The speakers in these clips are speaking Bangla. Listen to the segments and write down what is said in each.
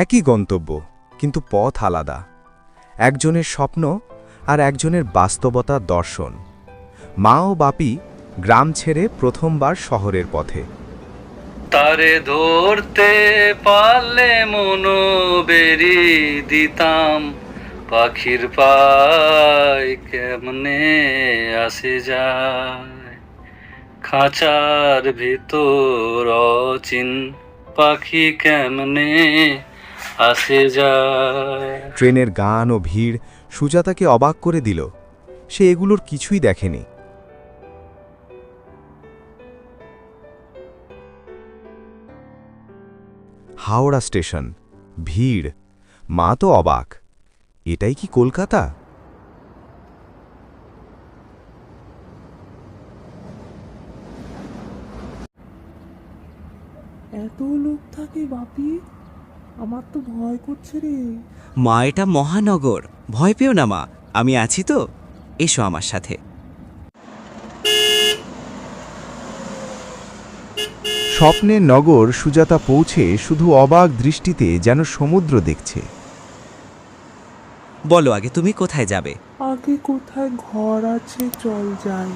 একই গন্তব্য, কিন্তু পথ আলাদা। একজনের স্বপ্ন আর একজনের বাস্তবতা দর্শন। মা ও বাপি গ্রাম ছেড়ে প্রথমবার শহরের পথে। তারে ধরতে পারলে মনো বেরি দিতাম, পাখির পায় কেমনে আসে যায়। খাঁচার ভিতর অচিন পাখি কেমনে আসে যায়। ট্রেনের গান ও ভিড় সুজাতাকে অবাক করে দিল। সে এগুলোর কিছুই দেখেনি। হাওড়া স্টেশন ভিড় মা তো অবাক। এটাই কি কলকাতা? এত লোক থাকে বাপি। আমার তো ভয় করছে রে। মা এটা মহানগর। ভয় পেও না মা আমি আছি তো। এসো আমার সাথে। স্বপ্নের নগর সুজাতা পৌঁছে শুধু অবাক দৃষ্টিতে যেন সমুদ্র দেখছে। বলো আগে তুমি কোথায় যাবে? আগে কোথায় ঘর আছে চল যাই।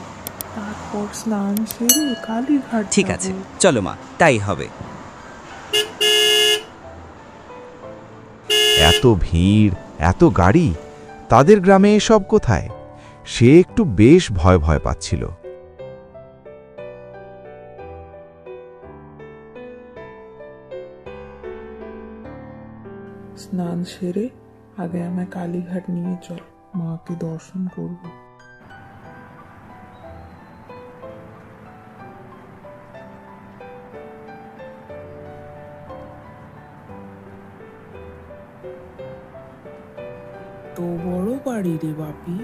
তারপর স্নান সেরে কালীঘাট ঠিক আছে চলো মা তাই হবে। এত ভিড়, এত গাড়ি, তাদের গ্রামে এসব কোথায়? সে একটু বেশ ভয় ভয় পাচ্ছিল। স্নান সেরে আগে আমায় কালীঘাট নিয়ে চল, মাকে দর্শন করব। তো বড় বাড়ি রে বাপি।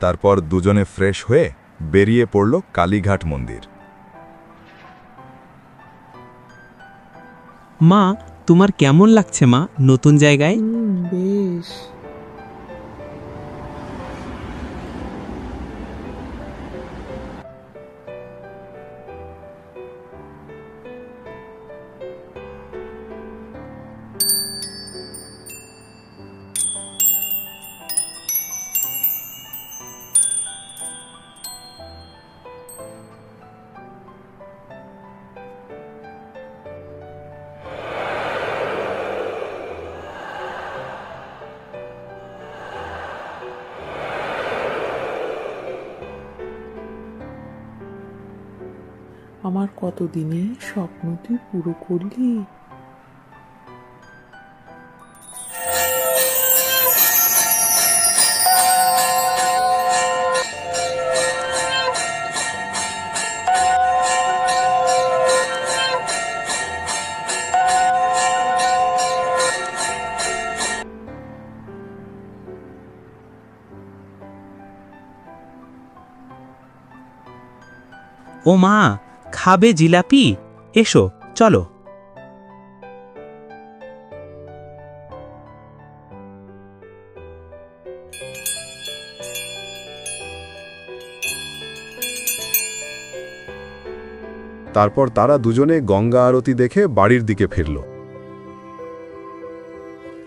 তারপর দুজনে ফ্রেশ হয়ে বেরিয়ে পড়ল কালীঘাট মন্দির। মা তোমার কেমন লাগছে মা নতুন জায়গায়? বেশ। আমার কতদিনে স্বপ্ন তুই পুরো করলি? ও মা খাবে জিলাপি? এসো চলো। তারপর তারা দুজনে গঙ্গা আরতি দেখে বাড়ির দিকে ফিরল।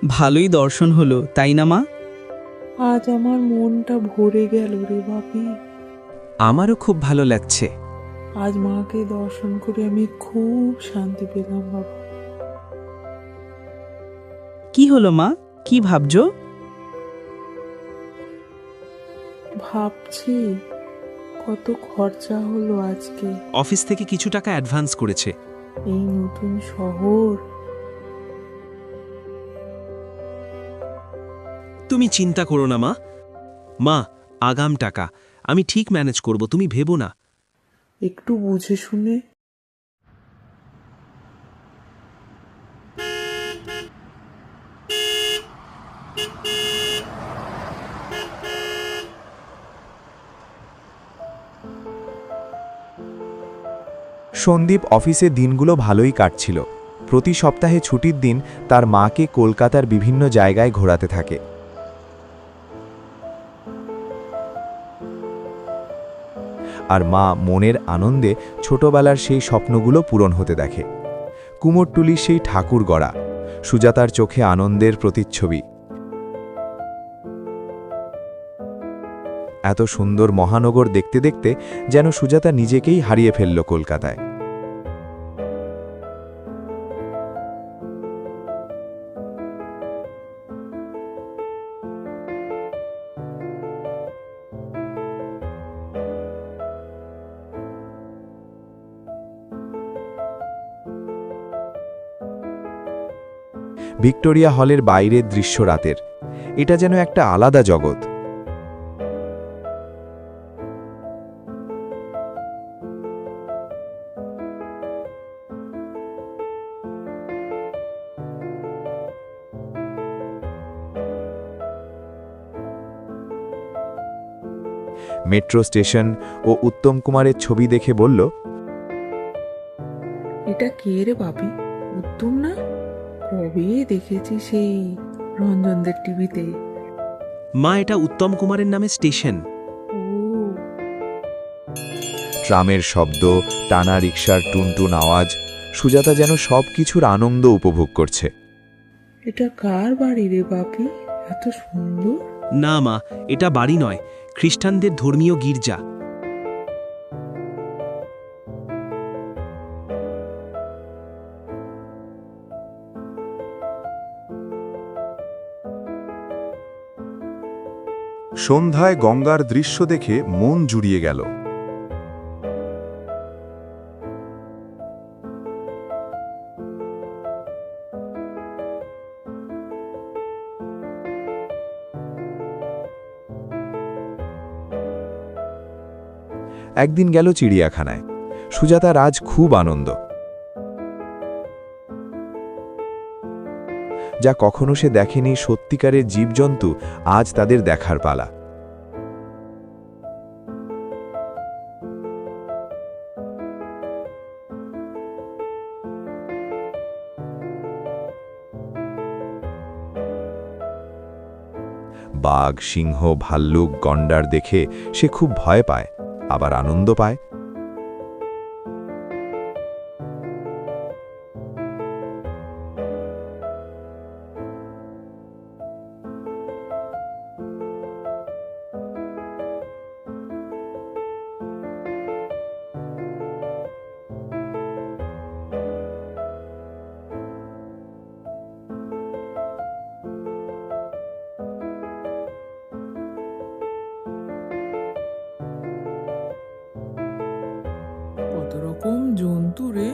ভালোই দর্শন হলো তাই না মা? আজ আমার মনটা ভরে গেল রে বাপি। আমারও খুব ভালো লাগছে। আজ মাকে দর্শন করে আমি খুব শান্তি পেলাম বাবা। কি হলো মা? কি ভাবছ? ভাবছি কত খরচা হলো আজকে। অফিস থেকে কিছু টাকা অ্যাডভান্স করেছে। এই নতুন শহর। তুমি চিন্তা করো না মা। মা আগাম টাকা। আমি ঠিক ম্যানেজ করব তুমি ভেবো না। একটু বুঝে শুনে। সন্দীপ অফিসে দিনগুলো ভালোই কাটছিল। প্রতি সপ্তাহে ছুটির দিন তার মাকে কলকাতার বিভিন্ন জায়গায় ঘোরাতে থাকে। আর মা মনের আনন্দে ছোটবেলার সেই স্বপ্নগুলো পূরণ হতে দেখে। কুমোরটুলি সেই ঠাকুর গড়া, সুজাতার চোখে আনন্দের প্রতিচ্ছবি। এত সুন্দর মহানগর দেখতে দেখতে যেন সুজাতা নিজেকেই হারিয়ে ফেলল কলকাতায়। ভিক্টোরিয়া হলের বাইরের দৃশ্য রাতের। এটা যেন একটা আলাদা জগৎ। মেট্রো স্টেশন ও উত্তম কুমারের ছবি দেখে বলল, এটা কে রে বাপি? উত্তম না? কবে দেখেছি সেই রঞ্জনদের টিভিতে? মা এটা উত্তম কুমারের নামে স্টেশন। ট্রামের শব্দ টানা রিকশার টুনটুন আওয়াজ সুজাতা যেন সব কিছুর আনন্দ উপভোগ করছে। এটা কার বাড়ি রে বাপি? এত সুন্দর। না মা এটা বাড়ি নয় খ্রিস্টানদের ধর্মীয় গির্জা। সন্ধ্যায় গঙ্গার দৃশ্য দেখে মন জুড়িয়ে গেল। একদিন গেল চিড়িয়াখানায়। সুজাতা রাজ খুব আনন্দ। যা কখনো সে দেখেনি সত্যিকারের জীবজন্তু আজ তাদের দেখার পালা। বাঘ, সিংহ, ভাল্লুক, গন্ডার দেখে সে খুব ভয় পায়, আবার আনন্দ পায়। রকম জন্তু রে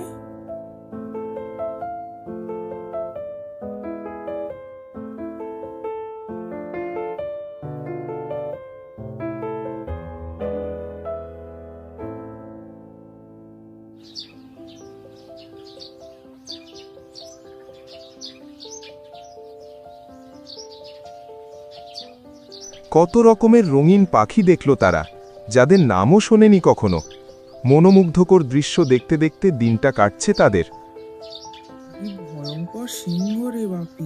কত রকমের রঙিন পাখি দেখল তারা যাদের নামও শোনেনি কখনো। মনোমুগ্ধকর দৃশ্য দেখতে দেখতে দিনটা কাটছে তাদের। ভয়ঙ্কর সিংহ রে বাপি।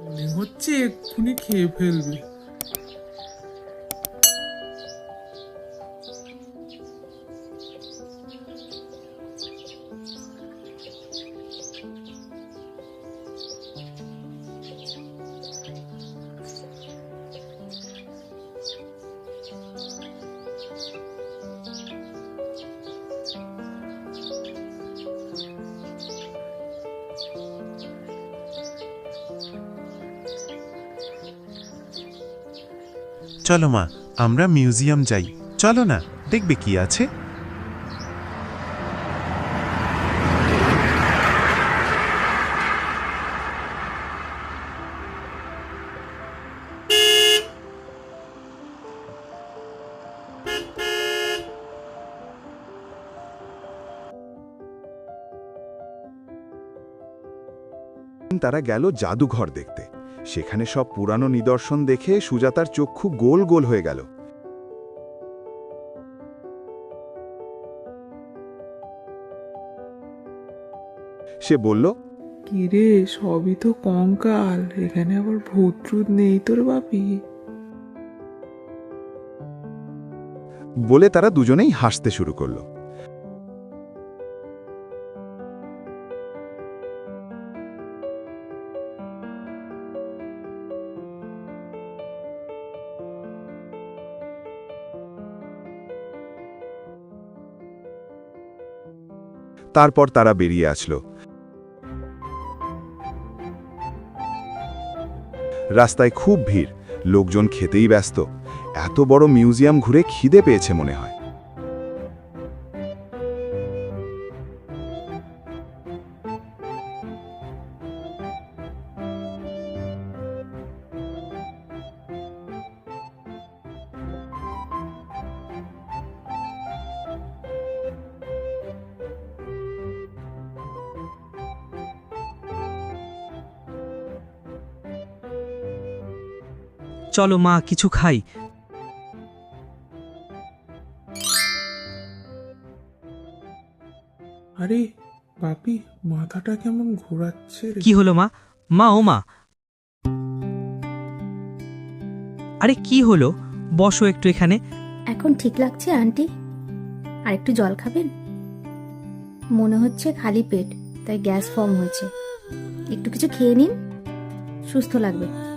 মনে হচ্ছে এক্ষুনি খেয়ে ফেলবে। চলো মা আমরা মিউজিয়াম যাই। চলো না দেখবে কি আছে। তারা গেল জাদুঘর দেখতে। সেখানে সব পুরানো নিদর্শন দেখে সুজাতার চক্ষু গোল গোল হয়ে গেল। সে বলল কিরে সবই তো কঙ্কাল এখানে আবার ভূত নেই তোর বাপি? বলে তারা দুজনেই হাসতে শুরু করল। তারপর তারা বেরিয়ে আসলো। রাস্তায় খুব ভিড়, লোকজন খেতেই ব্যস্ত। এত বড় মিউজিয়াম ঘুরে খিদে পেয়েছে মনে হয়। চলো মা কিছু খাই। আরে বাপি মাথাটা কেমন ঘোরাচ্ছে রে। কি হলো মা? মা ও মা। আরে কি হলো? বসো একটু এখানে। এখন ঠিক লাগছে আন্টি? আর একটু জল খাবেন? মনে হচ্ছে খালি পেট তাই গ্যাস ফর্ম হয়েছে। একটু কিছু খেয়ে নিন সুস্থ লাগবে।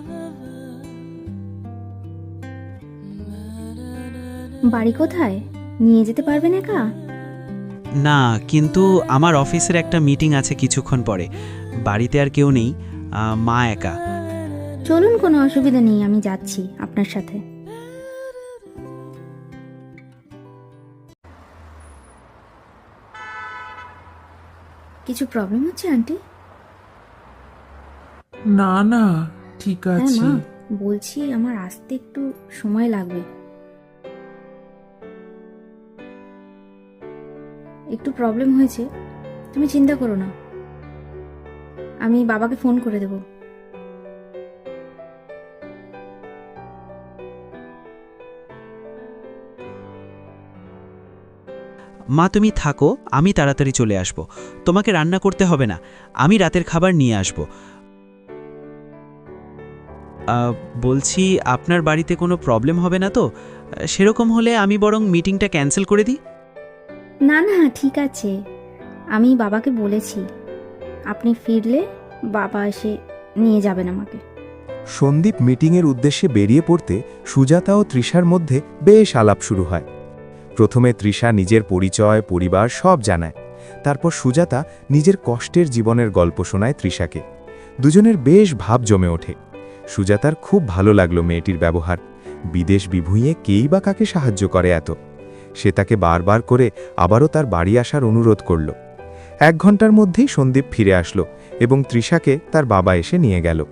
বাড়ি কোথায়? নিয়ে যেতে পারবেন একা? না কিন্তু আমার অফিসের একটা মিটিং আছে কিছুক্ষণ পরে। বাড়িতে আর কেউ নেই আহ, মা একা। চলুন কোনো অসুবিধা নেই আমি যাচ্ছি আপনার সাথে। কিছু প্রবলেম হচ্ছে আন্টি? না না ঠিক হ্যাঁ আছে। মা বলছি আমার আসতে একটু সময় লাগবে। একটু প্রবলেম হয়েছে, তুমি চিন্তা করো না। আমি বাবাকে ফোন করে দেবো। মা, তুমি থাকো, আমি তাড়াতাড়ি চলে আসব। তোমাকে রান্না করতে হবে না, আমি রাতের খাবার নিয়ে আসব। বলছি, আপনার বাড়িতে কোনো প্রবলেম হবে না তো? সেরকম হলে আমি বরং মিটিংটা ক্যান্সেল করে দিই। না না, ঠিক আছে। আমি বাবাকে বলেছি, আপনি ফিরলে বাবা এসে নিয়ে যাবেন আমাকে। সন্দীপ মিটিংয়ের উদ্দেশ্যে বেরিয়ে পড়তে সুজাতা ও তৃষার মধ্যে বেশ আলাপ শুরু হয়। প্রথমে তৃষা নিজের পরিচয়, পরিবার সব জানায়। তারপর সুজাতা নিজের কষ্টের জীবনের গল্প শোনায় তৃষাকে। দুজনের বেশ ভাব জমে ওঠে। সুজাতার খুব ভালো লাগল মেয়েটির ব্যবহার। বিদেশ বিভুঁইয়ে কেই বা কাকে সাহায্য করে এত? সে তাকে বারবার করে আবারও তার বাড়ি আসার অনুরোধ করল। এক ঘণ্টার মধ্যেই সন্দীপ ফিরে আসলো এবং তৃষাকে তার বাবা এসে নিয়ে গেল।